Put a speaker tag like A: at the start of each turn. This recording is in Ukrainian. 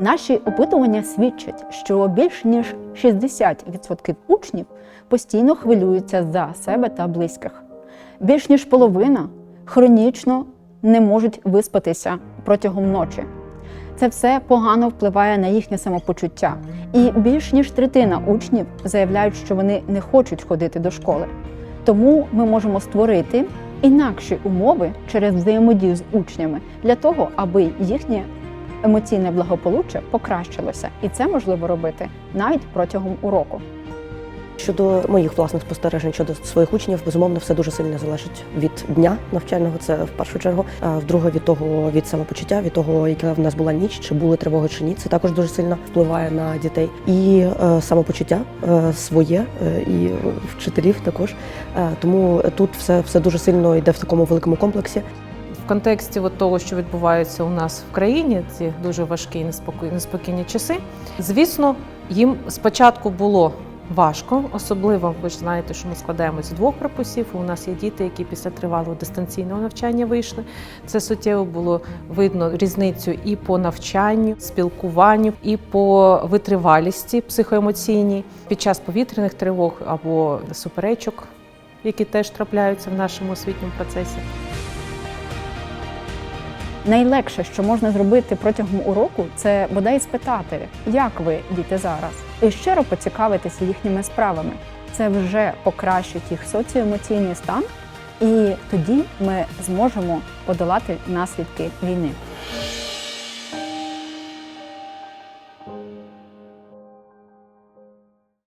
A: Наші опитування свідчать, що більш ніж 60% учнів постійно хвилюються за себе та близьких. Більш ніж половина хронічно не можуть виспатися протягом ночі. Це все погано впливає на їхнє самопочуття. І більш ніж третина учнів заявляють, що вони не хочуть ходити до школи. Тому ми можемо створити інакші умови через взаємодію з учнями для того, аби їхнє емоційне благополуччя покращилося. І це можливо робити навіть протягом уроку.
B: Щодо моїх власних спостережень щодо своїх учнів, безумовно, все дуже сильно залежить від дня навчального. Це в першу чергу. А вдруге від того від самопочуття, від того, яка в нас була ніч, чи були тривоги, чи ні. Це також дуже сильно впливає на дітей. І е, самопочуття е, своє, е, і вчителів також. Е, тому тут все, все дуже сильно йде в такому великому комплексі.
C: Контексті от того, що відбувається у нас в країні, ці дуже важкі і неспокійні, часи. Звісно, їм спочатку було важко, особливо ви ж знаєте, що ми складаємо з двох корпусів. У нас є діти, які після тривалого дистанційного навчання вийшли. Це суттєво було видно різницю і по навчанню, спілкуванню, і по витривалісті психоемоційній під час повітряних тривог або суперечок, які теж трапляються в нашому освітньому процесі.
A: Найлегше, що можна зробити протягом уроку, це бодай спитати, як ви, діти, зараз, і щиро поцікавитися їхніми справами. Це вже покращить їх соціоемоційний стан, і тоді ми зможемо подолати наслідки війни.